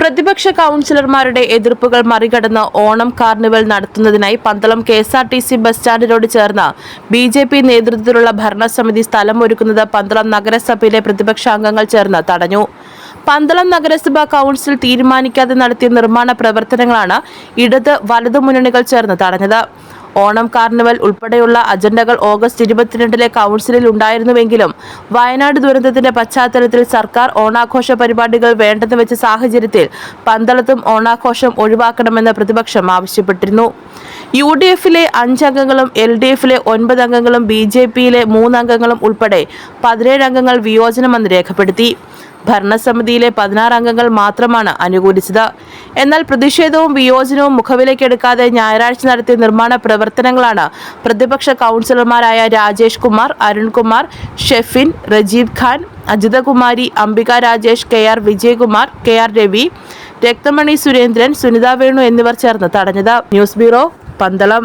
പ്രതിപക്ഷ കൗൺസിലർമാരുടെ എതിർപ്പുകൾ മറികടന്ന് ഓണം കാർണിവൽ നടത്തുന്നതിനായി Pandalam K S R T C bus സ്റ്റാൻഡിനോട് ചേർന്ന ബി ജെ പി നേതൃത്വത്തിലുള്ള ഭരണസമിതി സ്ഥലം ഒരുക്കുന്നത് പന്തളം നഗരസഭയിലെ പ്രതിപക്ഷ അംഗങ്ങൾ ചേർന്ന് തടഞ്ഞു. പന്തളം നഗരസഭാ കൗൺസിൽ തീരുമാനിക്കാതെ നടത്തിയ നിർമ്മാണ പ്രവർത്തനങ്ങളാണ് ഇടത് വലതു മുന്നണികൾ ചേർന്ന് തടഞ്ഞത്. ഓണം കാർണിവൽ ഉൾപ്പെടെയുള്ള അജണ്ടകൾ ഓഗസ്റ്റ് ഇരുപത്തിരണ്ടിലെ കൗൺസിലിൽ ഉണ്ടായിരുന്നുവെങ്കിലും വയനാട് ദുരന്തത്തിന്റെ പശ്ചാത്തലത്തിൽ സർക്കാർ ഓണാഘോഷ പരിപാടികൾ വേണ്ടെന്ന് വെച്ച സാഹചര്യത്തിൽ പന്തളത്തും ഓണാഘോഷം ഒഴിവാക്കണമെന്ന് പ്രതിപക്ഷം ആവശ്യപ്പെട്ടിരുന്നു. യു ഡി എഫിലെ അഞ്ചംഗങ്ങളും എൽ ഡി എഫിലെ ഒൻപത് അംഗങ്ങളും ബി ജെ പിയിലെ മൂന്നംഗങ്ങളും ഉൾപ്പെടെ പതിനേഴ് അംഗങ്ങൾ വിയോജനമെന്ന് രേഖപ്പെടുത്തി. ഭരണസമിതിയിലെ പതിനാറ് അംഗങ്ങൾ മാത്രമാണ് അനുകൂലിച്ചത്. എന്നാൽ പ്രതിഷേധവും വിയോജനവും മുഖവിലേക്കെടുക്കാതെ ഞായറാഴ്ച നടത്തിയ നിർമ്മാണ പ്രവർത്തനങ്ങളാണ് പ്രതിപക്ഷ കൗൺസിലർമാരായ Rajesh Kumar Arunkumar Shefin Rajeev Khan Ajithakumari Ambika Rajesh K R Vijayakumar K R Ravi Rakthamani Surendran Sunitha Venu എന്നിവർ ചേർന്ന് തടഞ്ഞത്. News bureau Pandalam.